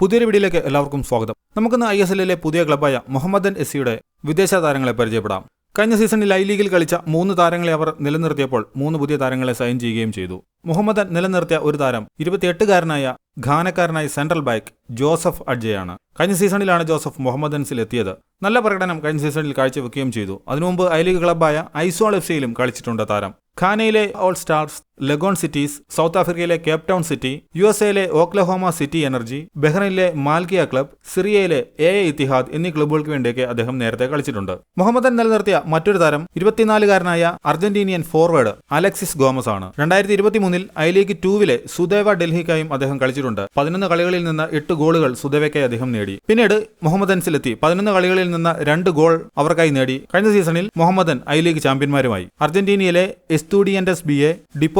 പുതിയൊരു വീഡിയോയിലേക്ക് എല്ലാവർക്കും സ്വാഗതം. നമുക്കിന്ന് ഐ എസ് എല്ലിലെ പുതിയ ക്ലബായ മുഹമ്മദൻ എസ്സിയുടെ വിദേശ താരങ്ങളെ പരിചയപ്പെടാം. കഴിഞ്ഞ സീസണിൽ ഐ ലീഗിൽ കളിച്ച മൂന്ന് താരങ്ങളെ അവർ നിലനിർത്തിയപ്പോൾ മൂന്ന് പുതിയ താരങ്ങളെ സൈൻ ചെയ്യുകയും ചെയ്തു. മുഹമ്മദൻ നിലനിർത്തിയ ഒരു താരം ഇരുപത്തിയെട്ടുകാരനായ ഘാനക്കാരനായ സെൻട്രൽ ബാക്ക് ജോസഫ് അഡ്ജയാണ്. കഴിഞ്ഞ സീസണിലാണ് ജോസഫ് മുഹമ്മദൻസിൽ എത്തിയത് നല്ല പ്രകടനം കഴിഞ്ഞ സീസണിൽ കാഴ്ചവെക്കുകയും ചെയ്തു. അതിനുമുമ്പ് ഐ ലീഗ് ക്ലബായ ഐസോൾ എഫ് സിയിലും കളിച്ചിട്ടുണ്ട് താരം. ഖാനയിലെ all stars Legon cities south ആഫ്രിക്കയിലെ Cape Town City U S എയിലെ ഓക്ലഹോമ സിറ്റി എനർജി ബഹ്റൈനിലെ മാൽക്കിയ ക്ലബ് സിറിയയിലെ എ എ ഇത്തിഹാദ് എന്നീ ക്ലബ്ബുകൾക്ക് വേണ്ടിയൊക്കെ അദ്ദേഹം നേരത്തെ കളിച്ചിട്ടുണ്ട്. മുഹമ്മദൻ നിലനിർത്തിയ മറ്റൊരു താരം ഇരുപത്തിനാലുകാരനായ അർജന്റീനിയൻ ഫോർവേഡ് അലക്സിസ് ഗോമസ് ആണ്. രണ്ടായിരത്തി ഇരുപത്തിമൂന്നിൽ ഐ ലീഗ് ടൂവിലെ സുദേവ ഡൽഹിക്കായും അദ്ദേഹം കളിച്ചിട്ടുണ്ട്. പതിനൊന്ന് കളികളിൽ നിന്ന് എട്ട് ഗോളുകൾ സുദേവയ്ക്കായി അദ്ദേഹം നേടി. പിന്നീട് മുഹമ്മദൻസിലെത്തി പതിനൊന്ന് കളികളിൽ നിന്ന് രണ്ട് ഗോൾ അവർക്കായി നേടി. കഴിഞ്ഞ സീസണിൽ മുഹമ്മദൻ ഐ ലീഗ് ചാമ്പ്യന്മാരുമായി. അർജന്റീനയിലെ Estudiantes B A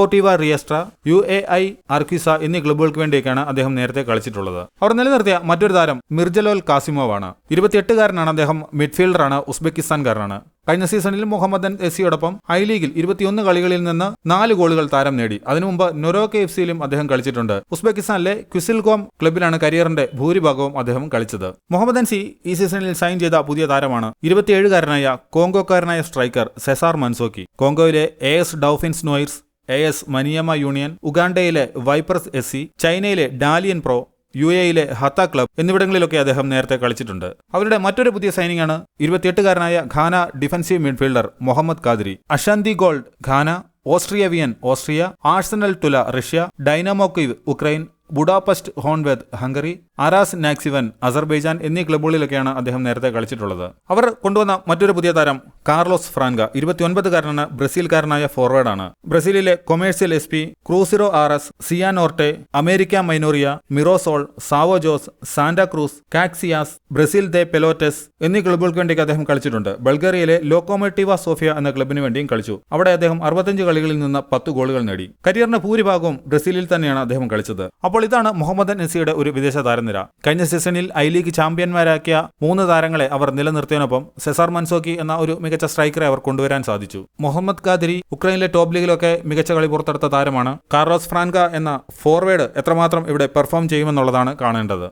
Deportivo Riestra U A I Urquiza എന്നീ ക്ലബ്ബുകൾക്ക് വേണ്ടിയൊക്കെയാണ് അദ്ദേഹം നേരത്തെ കളിച്ചിട്ടുള്ളത്. അവർ നിലനിർത്തിയ മറ്റൊരു താരം മിർജലോൽ കാസിമോവാണ്. ഇരുപത്തിയെട്ടുകാരനാണ് അദ്ദേഹം മിഡ്ഫീൽഡറാണ് ഉസ്ബെക്കിസ്ഥാൻകാരനാണ്. കഴിഞ്ഞ സീസണിൽ മുഹമ്മദൻ എസിയോടൊപ്പം ഐ ലീഗിൽ ഇരുപത്തിയൊന്ന് കളികളിൽ നിന്ന് നാല് ഗോളുകൾ താരം നേടി. അതിനു മുമ്പ് നൊറോക്കെ എഫ് സിയിലും അദ്ദേഹം കളിച്ചിട്ടുണ്ട്. ഉസ്ബെക്കിസ്ഥാനിലെ ക്വിസിൽഗോം ക്ലബിലാണ് കരിയറിന്റെ ഭൂരിഭാഗവും അദ്ദേഹം കളിച്ചത്. മുഹമ്മദൻ സി ഈ സീസണിൽ സൈൻ ചെയ്ത പുതിയ താരമാണ്. ഇരുപത്തിയേഴുകാരനായ കോങ്കോക്കാരനായ striker Cesar Manzoki. കോങ്കോയിലെ A S Dauphins Noirs A S Maniema Union ഉഗാണ്ടയിലെ Vipers S C ചൈനയിലെ ഡാലിയൻ പ്രോ യു എയിലെ ഹത്ത ക്ലബ് എന്നിവിടങ്ങളിലൊക്കെ അദ്ദേഹം നേരത്തെ കളിച്ചിട്ടുണ്ട്. അവരുടെ മറ്റൊരു പുതിയ സൈനിങ് ആണ് ഇരുപത്തിയെട്ടുകാരനായ Ghana defensive midfielder Mohammed Kadiri. Ashanti Gold Ghana Austria Wien Austria Arsenal Tula Russia Dynamo Kyiv Ukraine Budapest Honved Hungary Araz Naxcivan Azerbaijan എന്നീ ക്ലബുകളിലൊക്കെയാണ് അദ്ദേഹം നേരത്തെ കളിച്ചിട്ടുള്ളത്. അവർ കൊണ്ടുവന്ന മറ്റൊരു പുതിയ താരം കാർലോസ് ഫ്രാൻക ഇരുപത്തിയൊൻപതുകാരനാണ് ബ്രസീൽകാരനായ ഫോർവേഡാണ്. ബ്രസീലിലെ Comercial S P Cruzeiro R S Cianorte America Mineiro Mirassol Sao Jose Santa Cruz Caxias Brasil de Pelotas എന്നീ ക്ലബ്ബുകൾക്ക് വേണ്ടി അദ്ദേഹം കളിച്ചിട്ടുണ്ട്. ബൾഗേറിയയിലെ ലോക്കോമോട്ടീവ സോഫിയ എന്ന ക്ലബിന് വേണ്ടിയും കളിച്ചു. അവിടെ അദ്ദേഹം അറുപത്തഞ്ച് കളികളിൽ നിന്ന് പത്ത് ഗോളുകൾ നേടി. കരിയറിന്റെ ഭൂരിഭാഗവും ബ്രസീലിൽ തന്നെയാണ് അദ്ദേഹം കളിച്ചത്. അപ്പോൾ ഇതാണ് മുഹമ്മദ് നസിയുടെ ഒരു വിദേശ താരനിര. കഴിഞ്ഞ സീസണിൽ ഐ ലീഗ് ചാമ്പ്യന്മാരാക്കിയ മൂന്ന് താരങ്ങളെ അവർ നിലനിർത്തിയതിനൊപ്പം സെസാർ മൻസോക്കി എന്ന ഒരു മികച്ച സ്ട്രൈക്കറെ അവർ കൊണ്ടുവരാൻ സാധിച്ചു. മുഹമ്മദ് ഖാദിരി ഉക്രൈനിലെ ടോപ്പ് ലീഗിലൊക്കെ മികച്ച കളി പുറത്തെടുത്ത താരമാണ് കാർലോസ് ഫ്രാൻക എന്ന ഫോർവേഡ് എത്രമാത്രം ഇവിടെ പെർഫോം ചെയ്യുമെന്നുള്ളതാണ് കാണേണ്ടത്.